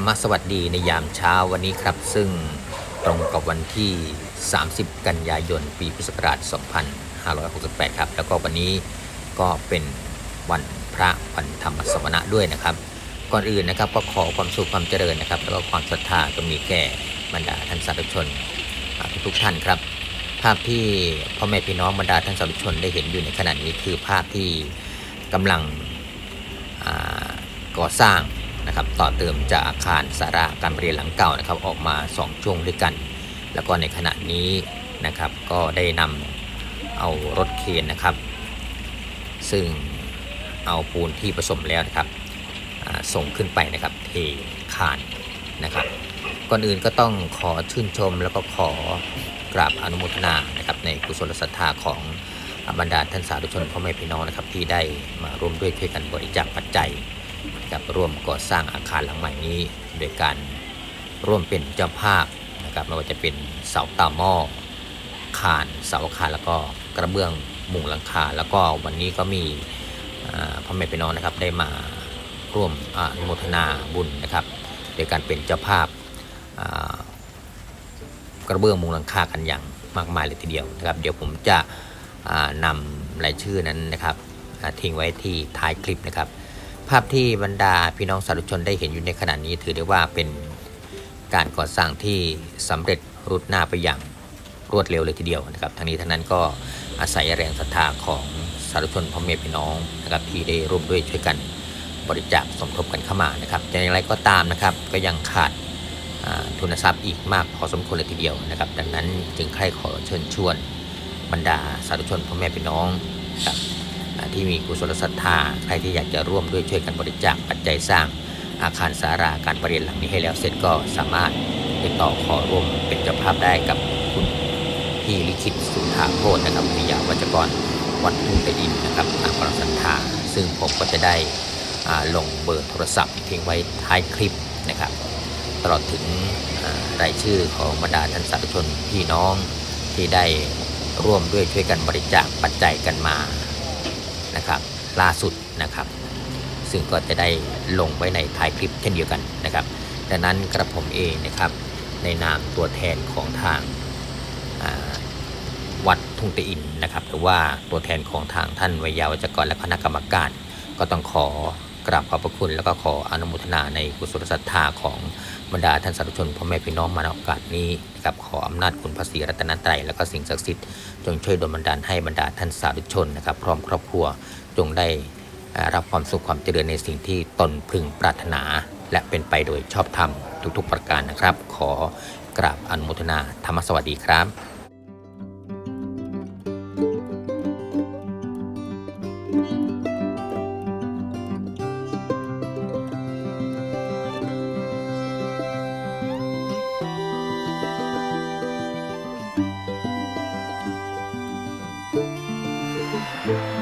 รมสวัสดีในยามเช้าวันนี้ครับ ซึ่งตรงกับวันที่ 30 กันยายน ปีพุทธศักราช 2568 ครับ แล้วก็วันนี้ก็เป็นวันพระวันธรรมสวนะด้วยนะครับ ก่อนอื่นนะครับก็ขอความสุขความเจริญนะครับ แล้วก็ความศรัทธาก็มีแก่บรรดาท่านสาธุชนทุกๆท่านครับ ภาพที่พ่อแม่พี่น้องบรรดาท่านสาธุชนได้เห็นอยู่ในขณะนี้คือภาพที่กำลังก่อสร้าง นะครับต่อเติมจากอาคารสาราการเรียนหลังเก่านะครับออกมา 2 ช่วงด้วยกัน แล้วก็ในขณะนี้นะครับก็ได้นำเอารถเคนนะครับ ซึ่งเอาปูนที่ผสมแล้วนะครับส่งขึ้นไปนะครับเทคานนะครับ ก่อนอื่นก็ต้องขอชื่นชมแล้วก็ขอกราบอนุโมทนานะครับในกุศลศรัทธาของบรรดาท่านสาธุชนพ่อแม่พี่น้องนะครับที่ได้มาร่วมด้วยช่วยกันบริจาคปัจจัย กับร่วมก่อสร้างอาคารหลังใหม่นี้ โดยการร่วมเป็นเจ้าภาพนะครับไม่ว่าจะเป็นเสาตาหม้อคานเสาคารแล้วก็กระเบื้องมุงหลังคา แล้วก็วันนี้ก็มีพ่อแม่พี่น้องนะครับได้มาร่วมอนุโมทนาบุญนะครับ โดยการเป็นเจ้าภาพกระเบื้องมุงหลังคากันอย่างมากมายเลยทีเดียวนะครับ เดี๋ยวผมจะอ่านำรายชื่อนั้นนะครับทิ้งไว้ที่ท้ายคลิปนะครับ ภาพที่บรรดาพี่น้องสาธุชนได้เห็นอยู่ในขณะนี้ถือได้ว่าเป็นการก่อสร้างที่สำเร็จรุดหน้าไปอย่างรวดเร็วเลยทีเดียวนะครับทั้งนี้ทั้งนั้นก็อาศัยแรงศรัทธาของสาธุชนพ่อแม่พี่น้องนะครับที่ได้ร่วมด้วยช่วยกันบริจาคสมทบกันเข้ามานะครับแต่อย่างไรก็ตามนะครับก็ยังขาดทุนทรัพย์อีกมากพอสมควรเลยทีเดียวนะครับ ดังนั้นจึงใครขอเชิญชวนบรรดาสาธุชนพ่อแม่พี่น้องนะครับ ที่มีกุศลศรัทธาใครที่อยากจะร่วมด้วยช่วยกันบริจาคปัจจัยสร้างอาคารสาราการประเรียนหลังนี้ให้แล้วเสร็จก็สามารถติดต่อขอร่วมเป็นเจ้าภาพได้กับคุณพี่ลิขิตสุธาโพธนะครับวิยาวัจกรวัดทุ่งตะอินนะครับตามกำลังศรัทธาซึ่งผมก็จะได้ลงเบอร์โทรศัพท์ทิ้งไว้ท้ายคลิปนะครับ ตลอดถึงรายชื่อของบรรดาท่านสาธุชนพี่น้องที่ได้ร่วมด้วยช่วยกันบริจาคปัจจัยกันมา นะครับล่าสุดนะครับ ซึ่งก็จะได้ลงไว้ในท้ายคลิปเช่นเดียวกันนะครับดังนั้นกระผมเองนะครับในนามตัวแทนของทางาวัดทุ่งเตอินนะครับหรือว่าตัวแทนของทางท่านวิยาวัจกรและคณะกรรมการ ก็ต้องขอกราบขอบพระคุณ แล้วก็ขออนุโมทนาในกุศลศรัทธาของ บรรดาท่านสาธุชนพ่อแม่พี่น้องมาในโอกาสนี้นะครับขออำนาจคุณพระศรีรัตนตรัยและก็สิ่งศักดิ์สิทธิ์จงช่วยดลบันดาลให้บรรดาท่านสาธุชนนะครับ พร้อมครอบครัวจงได้รับความสุขความเจริญในสิ่งที่ตนพึงปรารถนา และเป็นไปโดยชอบธรรมทุกๆประการนะครับ ขอกราบอนุโมทนาธรรมสวัสดีครับ Yeah.